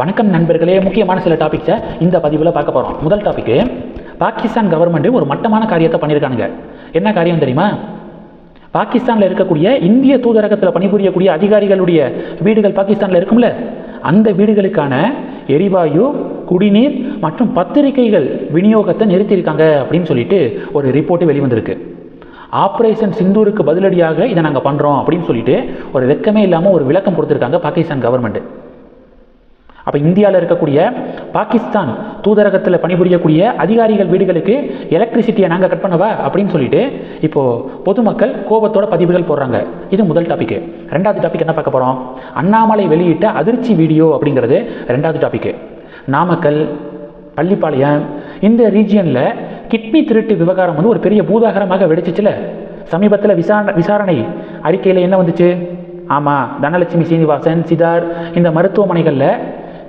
வணக்கம் நண்பர்களே முக்கியமான சில டாபிக்ஸை இந்த பதிவில் பார்க்க போகிறோம் முதல் டாபிக்கு பாகிஸ்தான் கவர்மெண்ட்டு ஒரு மட்டமான காரியத்தை பண்ணியிருக்கானுங்க என்ன காரியம் தெரியுமா? பாகிஸ்தானில் இருக்கக்கூடிய இந்திய தூதரகத்தில் பணிபுரியக்கூடிய அதிகாரிகளுடைய வீடுகள் பாகிஸ்தானில் இருக்கும்ல? அந்த வீடுகளுக்கான எரிவாயு குடிநீர் மற்றும் பத்திரிகைகள் விநியோகத்தை நிறுத்தியிருக்காங்க அப்படின்னு சொல்லிட்டு ஒரு ரிப்போர்ட்டு வெளிவந்திருக்கு. ஆப்ரேஷன் சிந்தூருக்கு பதிலடியாக இதை நாங்கள் பண்ணுறோம் அப்படின்னு சொல்லிட்டு ஒரு வெக்கமே இல்லாமல் ஒரு விளக்கம் கொடுத்துருக்காங்க பாகிஸ்தான் கவர்மெண்ட் அப்போ இந்தியாவில் இருக்கக்கூடிய பாகிஸ்தான் தூதரகத்தில் பணிபுரியக்கூடிய அதிகாரிகள் வீடுகளுக்கு எலக்ட்ரிசிட்டியை நாங்கள் கட் பண்ணவா? அப்படின்னு சொல்லிட்டு இப்போது பொதுமக்கள் கோபத்தோட பதிவுகள் போடுறாங்க. இது முதல் டாபிக் ரெண்டாவது டாபிக் என்ன பார்க்க போகிறோம் அண்ணாமலை வெளியிட்ட அதிர்ச்சி வீடியோ அப்படிங்கிறது ரெண்டாவது டாபிக் நாமக்கல் பள்ளிப்பாளையம் இந்த ரீஜியனில் கிட்னி திருட்டு விவகாரம் வந்து ஒரு பெரிய பூதாகரமாக வெடிச்சிச்சுல. சமீபத்தில் விசாரணை விசாரணை அறிக்கையில் என்ன வந்துச்சு? ஆமாம் தனலட்சுமி சீனிவாசன் சிதார் இந்த மருத்துவமனைகளில்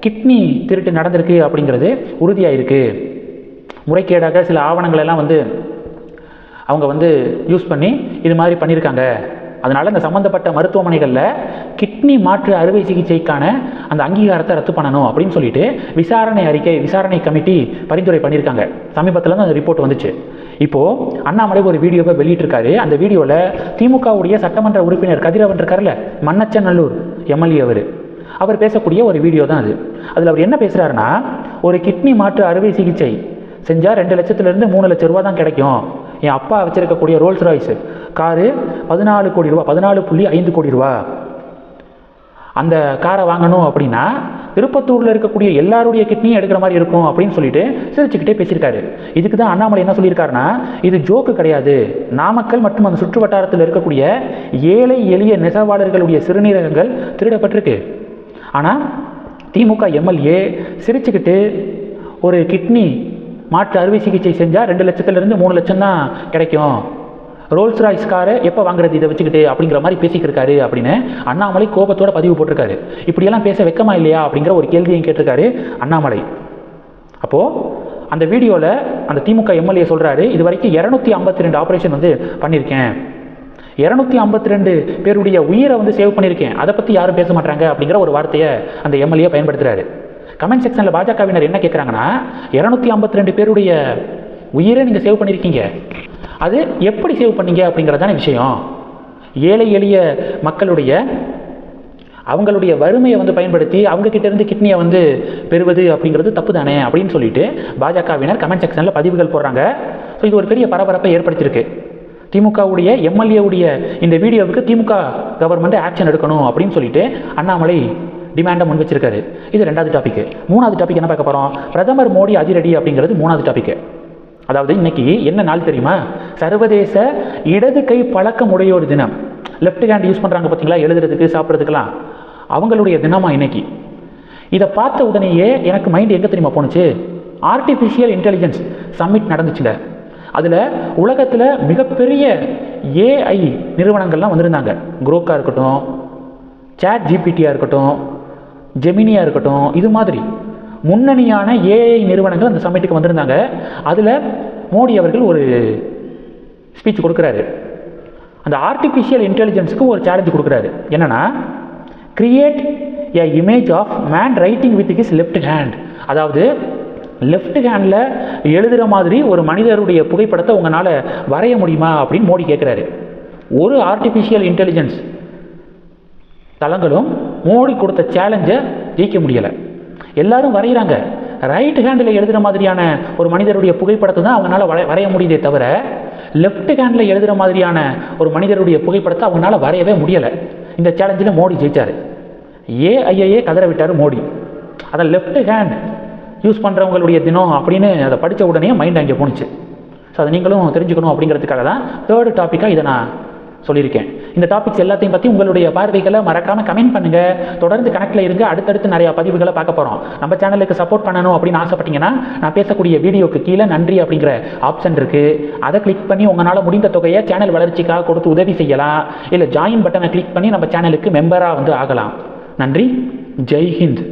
கிட்னி திருட்டு நடந்திருக்கு அப்படிங்கிறது உறுதியாயிருக்கு. முறைகேடாக சில ஆவணங்களெல்லாம் வந்து அவங்க வந்து யூஸ் பண்ணி இது மாதிரி பண்ணியிருக்காங்க. அதனால் இந்த சம்மந்தப்பட்ட மருத்துவமனைகளில் கிட்னி மாற்று அறுவை சிகிச்சைக்கான அந்த அங்கீகாரத்தை ரத்து பண்ணணும் அப்படின்னு சொல்லிட்டு விசாரணை அறிக்கை விசாரணை கமிட்டி பரிந்துரை பண்ணியிருக்காங்க. சமீபத்தில் தான் அந்த ரிப்போர்ட் வந்துச்சு. இப்போது அண்ணாமலை ஒரு வீடியோவை வெளியிட்டிருக்காரு. அந்த வீடியோவில் திமுகவுடைய சட்டமன்ற உறுப்பினர் கதிரவன் இருக்கார்ல மன்னச்சநல்லூர் எம்எல்ஏ அவர். அவர் பேசக்கூடிய ஒரு வீடியோ தான் அது. அதில் அவர் என்ன பேசுகிறாருன்னா ஒரு கிட்னி மாற்று அறுவை சிகிச்சை செஞ்சால் ரெண்டு லட்சத்துலேருந்து மூணு லட்ச ரூபா தான் கிடைக்கும். என் அப்பா வச்சுருக்கக்கூடிய ரோல்ஸ் ராய்ஸ் காரு பதினாலு கோடி ரூபா பதினாலு புள்ளி ஐந்து கோடி ரூபா. அந்த காரை வாங்கணும் அப்படின்னா திருப்பத்தூரில் இருக்கக்கூடிய எல்லாருடைய கிட்னியும் எடுக்கிற மாதிரி இருக்கும் அப்படின்னு சொல்லிட்டு சிரிச்சுக்கிட்டே பேசியிருக்காரு. இதுக்கு தான் அண்ணாமலை என்ன சொல்லியிருக்காருன்னா இது ஜோக்கு கிடையாது. நாமக்கல் மற்றும் அந்த சுற்று வட்டாரத்தில் இருக்கக்கூடிய ஏழை எளிய நெசவாளர்களுடைய சிறுநீரகங்கள் திருடப்பட்டிருக்கு. ஆனால் திமுக எம்எல்ஏ சிரிச்சுக்கிட்டு ஒரு கிட்னி மாற்று அறுவை சிகிச்சை செஞ்சால் ரெண்டு லட்சத்துலேருந்து மூணு லட்சம் தான் கிடைக்கும். ரோல்ஸ் ராய்ஸ் காரை எப்போ வாங்குறது? இதை வச்சுக்கிட்டு அப்படிங்கிற மாதிரி பேசிக்கிருக்காரு அப்படின்னு அண்ணாமலை கோபத்தோட பதிவு போட்டிருக்காரு. இப்படியெல்லாம் பேச வெக்கமா இல்லையா அப்படிங்கிற ஒரு கேள்வியும் கேட்டிருக்காரு அண்ணாமலை. அப்போது அந்த வீடியோவில் அந்த திமுக எம்எல்ஏ சொல்கிறாரு இது வரைக்கும் இரநூத்தி ஐம்பத்தி ரெண்டு ஆப்ரேஷன் வந்து பண்ணியிருக்கேன். இரநூத்தி ஐம்பத்தி ரெண்டு பேருடைய உயிரை வந்து சேவ் பண்ணியிருக்கேன். அதை பற்றி யாரும் பேச மாட்டாங்க அப்படிங்கிற ஒரு வார்த்தையை அந்த எம்எல்ஏ பயன்படுத்துகிறாரு கமெண்ட் செக்ஷனில் பாஜகவினர் என்ன கேட்குறாங்கன்னா இரநூத்தி ஐம்பத்தி ரெண்டு பேருடைய உயிரை நீங்கள் சேவ் பண்ணியிருக்கீங்க. அது எப்படி சேவ் பண்ணீங்க அப்படிங்கிறதான விஷயம். ஏழை எளிய மக்களுடைய அவங்களுடைய வறுமையை வந்து பயன்படுத்தி அவங்கக்கிட்டேருந்து இருந்து கிட்னியை வந்து பெறுவது அப்படிங்கிறது தப்பு தானே அப்படின்னு சொல்லிட்டு பாஜகவினர் கமெண்ட் செக்ஷனில் பதிவுகள் போடுறாங்க. ஸோ இது ஒரு பெரிய பரபரப்பை ஏற்படுத்தியிருக்கு. திமுகவுடைய எம்எல்ஏவுடைய இந்த வீடியோவுக்கு திமுக கவர்மெண்ட் ஆக்ஷன் எடுக்கணும் அப்படின்னு சொல்லிட்டு அண்ணாமலை டிமாண்டை முன் வச்சிருக்காரு. இது ரெண்டாவது டாபிக் மூணாவது டாபிக் என்ன பார்க்க போகிறோம் பிரதமர் மோடி அதிரடி அப்படிங்கிறது மூணாவது டாபிக் அதாவது இன்னைக்கு என்ன நாள் தெரியுமா? சர்வதேச இடது கை பழக்கம் உடையோர் தினம். லெஃப்ட் ஹேண்ட் யூஸ் பண்ணுறாங்க பார்த்தீங்களா? எழுதுறதுக்கு சாப்பிட்றதுக்கெல்லாம். அவங்களுடைய தினமாக இன்னைக்கு. இதை பார்த்த உடனேயே எனக்கு மைண்ட் எங்கே தெரியுமா போணுச்சு? ஆர்டிஃபிஷியல் இன்டெலிஜென்ஸ் சம்மிட் நடந்துச்சுல அதில் உலகத்தில் மிகப்பெரிய ஏஐ நிறுவனங்கள்லாம் வந்திருந்தாங்க. குரோக்காக இருக்கட்டும் சேட் ஜிபிடியாக இருக்கட்டும் ஜெமினியாக இருக்கட்டும் இது மாதிரி முன்னணியான ஏஐ நிறுவனங்கள் அந்த சமயத்துக்கு வந்திருந்தாங்க. அதில் மோடி அவர்கள் ஒரு ஸ்பீச் கொடுக்குறாரு. அந்த ஆர்டிஃபிஷியல் இன்டெலிஜென்ஸுக்கு ஒரு சேலஞ்சு கொடுக்குறாரு. என்னன்னா create a image of man writing with his left hand அதாவது லெஃப்ட் ஹேண்டில் எழுதுகிற மாதிரி ஒரு மனிதருடைய புகைப்படத்தை உங்களால் வரைய முடியுமா அப்படின்னு மோடி கேட்குறாரு ஒரு ஆர்டிஃபிஷியல் இன்டெலிஜென்ஸ் தளங்களும் மோடி கொடுத்த சேலஞ்சை ஜெயிக்க முடியலை. எல்லாரும் வரைகிறாங்க ரைட் ஹேண்டில் எழுதுகிற மாதிரியான ஒரு மனிதருடைய புகைப்படத்தை தான் அவங்களால வரைய வரைய முடியுதே தவிர லெஃப்ட் ஹேண்டில் எழுதுகிற மாதிரியான ஒரு மனிதருடைய புகைப்படத்தை அவங்களால வரையவே முடியலை. இந்த சேலஞ்சில் மோடி ஜெயிச்சார். ஏஐஏ கதற விட்டார் மோடி. அதை லெஃப்ட் ஹேண்ட் யூஸ் பண்ணுறவங்களுடைய தினம் அப்படின்னு அதை படித்த உடனே மைண்ட் அங்கே போணுச்சு. ஸோ அதை நீங்களும் தெரிஞ்சுக்கணும் அப்படிங்கிறதுக்காக தான் தேர்டு டாப்பிக்காக இதை நான் சொல்லியிருக்கேன். இந்த டாபிக்ஸ் எல்லாத்தையும் பற்றி உங்களுடைய பார்வைகளை மறக்காமல் கமெண்ட் பண்ணுங்கள் தொடர்ந்து கணக்கில் இருங்க அடுத்தடுத்து நிறையா பதிவுகளை பார்க்க போகிறோம் நம்ம சேனலுக்கு சப்போர்ட் பண்ணணும் அப்படின்னு ஆசைப்பட்டீங்கன்னா நான் பேசக்கூடிய வீடியோக்கு கீழே நன்றி அப்படிங்கிற ஆப்ஷன் இருக்குது அதை கிளிக் பண்ணி உங்களால் முடிந்த தொகையை சேனல் வளர்ச்சிக்காக கொடுத்து உதவி செய்யலாம். இல்லை ஜாயின் பட்டனை கிளிக் பண்ணி நம்ம சேனலுக்கு மெம்பராக வந்து ஆகலாம். நன்றி. ஜெய்ஹிந்த்